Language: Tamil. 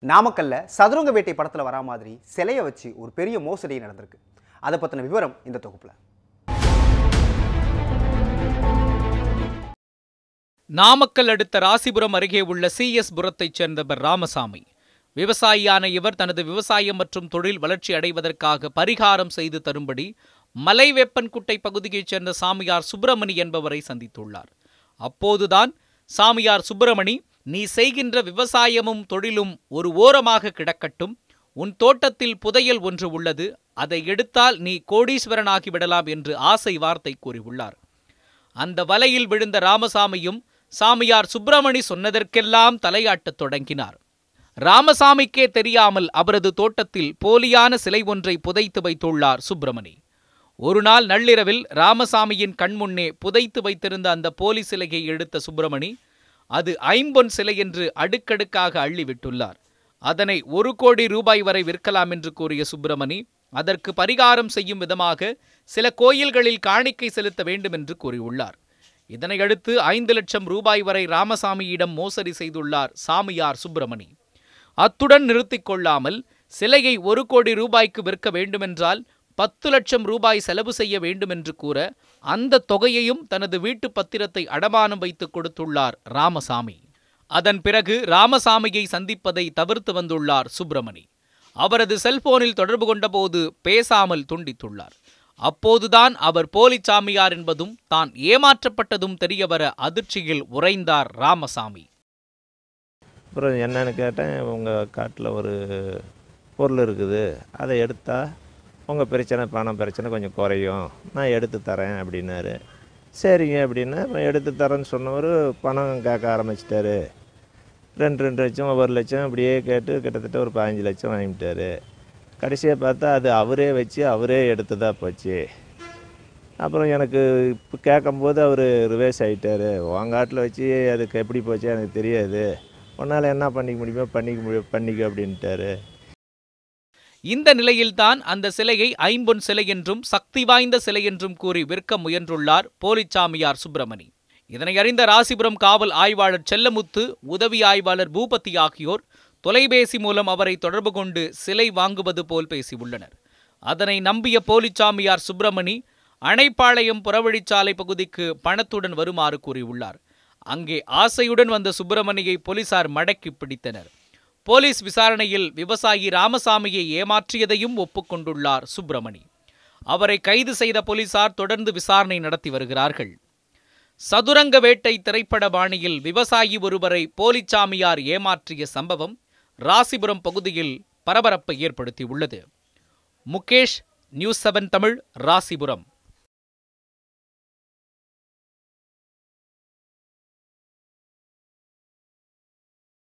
நாமக்கல்ல சதுரங்க வேட்டை படத்துல வரா மாதிரி சிலையை வச்சு ஒரு பெரிய மோசடி நடந்திருக்கு. அதை பத்தின விவரம் இந்த தொகுப்புல. நாமக்கல் அடுத்த ராசிபுரம் அருகே உள்ள சிஎஸ் புரத்தைச் சேர்ந்தவர் ராமசாமி. விவசாயியான இவர் தனது விவசாயம் மற்றும் தொழில் வளர்ச்சி அடைவதற்காக பரிகாரம் செய்து தரும்படி மலைவேப்பன்குட்டை பகுதியைச் சேர்ந்த சாமியார் சுப்பிரமணி என்பவரை சந்தித்துள்ளார். அப்போதுதான் சாமியார் சுப்பிரமணி நீ செய்கின்ற விவசாயமும் தொழிலும் ஒரு ஓரமாக கிடக்கட்டும். உன் தோட்டத்தில் புதையல் ஒன்று உள்ளது. அதை எடுத்தால் நீ கோடீஸ்வரனாகிவிடலாம் என்று ஆசை வார்த்தை கூறியுள்ளார். அந்த வலையில் விழுந்த ராமசாமியும் சாமியார் சுப்பிரமணி சொன்னதற்கெல்லாம் தலையாட்டத் தொடங்கினார். ராமசாமிக்கே தெரியாமல் அவரது தோட்டத்தில் போலியான சிலை ஒன்றை புதைத்து வைத்துள்ளார் சுப்பிரமணி. ஒரு நாள் நள்ளிரவில் ராமசாமியின் கண்முன்னே புதைத்து வைத்திருந்த அந்த போலி சிலையை எடுத்த சுப்பிரமணி அது ஐம்பொன் சிலை என்று அடுக்கடுக்காக அள்ளிவிட்டுள்ளார். அதனை ஒரு கோடி ரூபாய் வரை விற்கலாம் என்று கூறிய சுப்பிரமணி அதற்கு பரிகாரம் செய்யும் விதமாக சில கோயில்களில் காணிக்கை செலுத்த வேண்டும் என்று கூறியுள்ளார். இதனையடுத்து ஐந்து லட்சம் ரூபாய் வரை ராமசாமியிடம் மோசடி செய்துள்ளார் சாமியார் சுப்பிரமணி. அத்துடன் நிறுத்திக் கொள்ளாமல் சிலையை ஒரு கோடி ரூபாய்க்கு விற்க வேண்டுமென்றால் பத்து லட்சம் ரூபாய் செலவு செய்ய வேண்டும் என்று கூற அந்த தொகையையும் தனது வீட்டு பத்திரத்தை அடமானம் வைத்து கொடுத்துள்ளார் ராமசாமி. அதன் பிறகு ராமசாமியை சந்திப்பதை தவிர்த்து வந்துள்ளார் சுப்பிரமணி. அவரது செல்போனில் தொடர்பு கொண்டபோது பேசாமல் துண்டித்துள்ளார். அப்போதுதான் அவர் போலி சாமியார் என்பதும் தான் ஏமாற்றப்பட்டதும் தெரியவர அதிர்ச்சியில் உறைந்தார் ராமசாமி. அப்புறம் என்னன்னு கேட்டேன் உங்கள் காட்டில் ஒரு பொருள் இருக்குது. அதை எடுத்தால் உங்கள் பிரச்சனை பணம் பிரச்சனை கொஞ்சம் குறையும். நான் எடுத்து தரேன் அப்படின்னாரு. சரிங்க அப்படின்னா அப்புறம் எடுத்து தரேன்னு சொன்னவர் பணம் கேட்க ஆரம்பிச்சிட்டாரு. ரெண்டு ரெண்டு லட்சம் ஒரு லட்சம் அப்படியே கேட்டு கிட்டத்தட்ட ஒரு பதினஞ்சு லட்சம் வாங்கிட்டாரு. கடைசியாக பார்த்தா அது அவரே வச்சு அவரே எடுத்ததா போச்சு. அப்புறம் எனக்கு இப்போ கேட்கும்போது அவர் ரிவேஸ் ஆகிட்டார் உங்காட்டில் வச்சு அதுக்கு எப்படி போச்சு எனக்கு தெரியாது. உன்னால் என்ன பண்ணிக்க முடியுமோ பண்ணிக்க முடியும் பண்ணிக்க அப்படின்ட்டாரு. இந்த நிலையில்தான் அந்த சிலையை ஐம்பொன் சிலை என்றும் சக்தி வாய்ந்த சிலை என்றும் கூறி விற்க முயன்றுள்ளார் போலிச்சாமியார் சுப்பிரமணி. இதனை அறிந்த ராசிபுரம் காவல் ஆய்வாளர் செல்லமுத்து உதவி ஆய்வாளர் பூபதி ஆகியோர் தொலைபேசி மூலம் அவரை தொடர்பு கொண்டு சிலை வாங்குவது போல் பேசியுள்ளனர். அதனை நம்பிய போலிச்சாமியார் சுப்பிரமணி அணைப்பாளையம் புறவழிச்சாலை பகுதிக்கு பணத்துடன் வருமாறு கூறியுள்ளார். அங்கே ஆசையுடன் வந்த சுப்பிரமணியை போலீசார் மடக்கி பிடித்தனர். போலீஸ் விசாரணையில் விவசாயி ராமசாமியை ஏமாற்றியதையும் ஒப்புக்கொண்டுள்ளார் சுப்பிரமணி. அவரை கைது செய்த போலீசார் தொடர்ந்து விசாரணை நடத்தி வருகிறார்கள். சதுரங்க வேட்டை திரைப்பட பாணியில் விவசாயி ஒருவரை போலிச்சாமியார் ஏமாற்றிய சம்பவம் ராசிபுரம் பகுதியில் பரபரப்பை ஏற்படுத்தியுள்ளது. Mukesh news seven Tamil Rasipuram.